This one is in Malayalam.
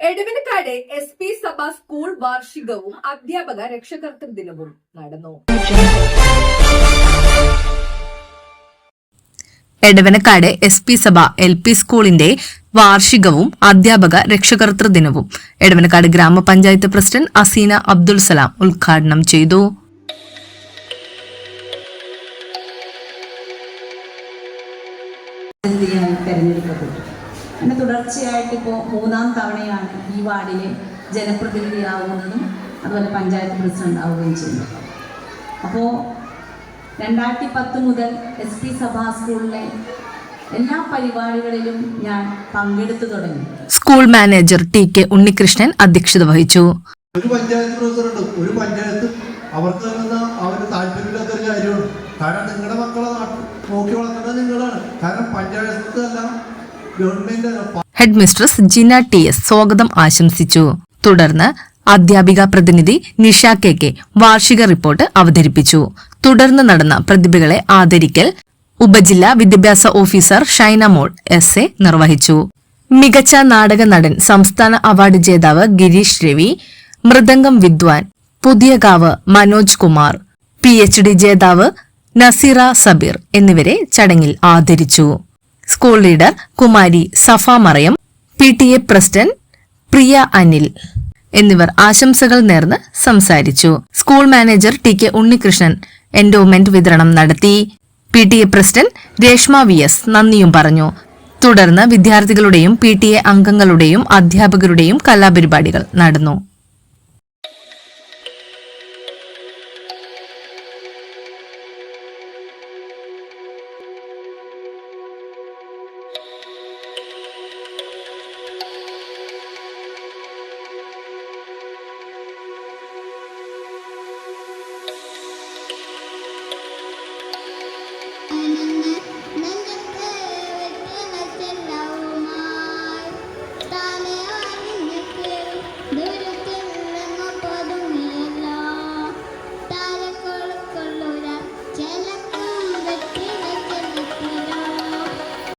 Edavanakkad S P Sabha school വാർഷികവും അധ്യാപക രക്ഷകർത്തൃ ദിനവും നടന്നു. Edavanakkad S P Sabha L P സ്കൂളിന്റെ വാർഷികവും അധ്യാപക രക്ഷകർത്തൃ ദിനവും എടവനക്കാട് ഗ്രാമപഞ്ചായത്ത് പ്രസിഡന്റ് അസീന അബ്ദുൽ സലാം ഉദ്ഘാടനം ചെയ്തു. തെരഞ്ഞെടുക്കപ്പെട്ടു? അങ്ങനെ തുടർച്ചയായിട്ട് ഇപ്പോൾ മൂന്നാം തവണയാണ് ഈ വാർഡിലെ ജനപ്രതിനിധിയാവുന്നതും അതുപോലെ പഞ്ചായത്ത് പ്രസിഡന്റ് ആവുകയും ചെയ്യുന്നു അപ്പോൾ രണ്ടായിരത്തി പത്ത് മുതൽ എസ് പി സഭാ സ്കൂളിലെ എല്ലാ പരിപാടികളിലും ഞാൻ പങ്കെടുത്തു തുടങ്ങി. School manager T K Unnikrishnan അധ്യക്ഷത വഹിച്ചു. ഒരു പഞ്ചായത്ത് പ്രസിഡന്റ് ഒരു പഞ്ചായത്ത് അവർക്ക് അവർ താല്പര്യമില്ലാത്തൊരു കാര്യമാണ്. കാരണം നിങ്ങളുടെ മക്കളെ നോക്കി വളർത്തേണ്ടത് നിങ്ങളാണ്. കാരണം പഞ്ചായത്ത് അല്ല ഗവൺമെന്റ് അല്ല head mistress Jina T S സ്വാഗതം ആശംസിച്ചു. തുടർന്ന് അധ്യാപിക പ്രതിനിധി നിഷ കെ കെ വാർഷിക റിപ്പോർട്ട് അവതരിപ്പിച്ചു. തുടർന്ന് നടന്ന പ്രതിഭകളെ ആദരിക്കൽ ഉപജില്ലാ വിദ്യാഭ്യാസ officer Shaina mall S A നിർവഹിച്ചു. മികച്ച നാടക നടൻ സംസ്ഥാന അവാർഡ് ജേതാവ് ഗിരീഷ് രവി മൃദംഗം വിദ്വാൻ Puthiyakavu Manoj Kumar P H D ജേതാവ് നസീറ സബീർ എന്നിവരെ ചടങ്ങിൽ ആദരിച്ചു. School leader Kumari Safa Mariyam P T A president Priya Anil എന്നിവർ ആശംസകൾ നേർന്ന് സംസാരിച്ചു. School manager T K Unnikrishnan endowment വിതരണം നടത്തി. P T A president Reshma V S നന്ദിയും പറഞ്ഞു. തുടർന്ന് വിദ്യാർത്ഥികളുടെയും പി ടി എ അംഗങ്ങളുടെയും അധ്യാപകരുടെയും കലാപരിപാടികൾ നടന്നു.